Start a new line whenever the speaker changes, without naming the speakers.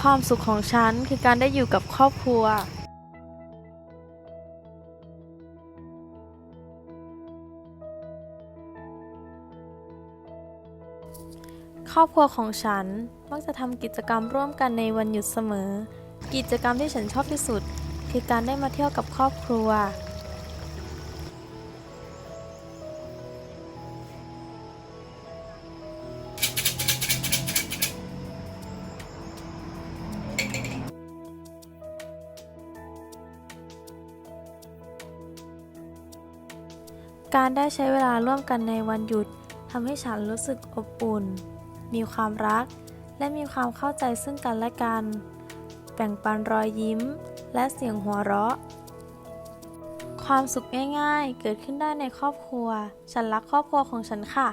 ความสุขของฉันคือการได้อยู่กับครอบครัวครอบครัวของฉันมักจะทำกิจกรรมร่วมกันในวันหยุดเสมอ กิจกรรมที่ฉันชอบที่สุด คือการได้มาเที่ยวกับครอบครัว การได้ใช้เวลาร่วมกันในวันหยุดทำให้ฉันรู้สึกอบอุ่น มีความรัก และมีความเข้าใจซึ่งกันและกัน แบ่งปันรอยยิ้ม และเสียงหัวเราะ ความสุขง่ายๆ เกิดขึ้นได้ในครอบครัว ฉันรักครอบครัวของฉันค่ะ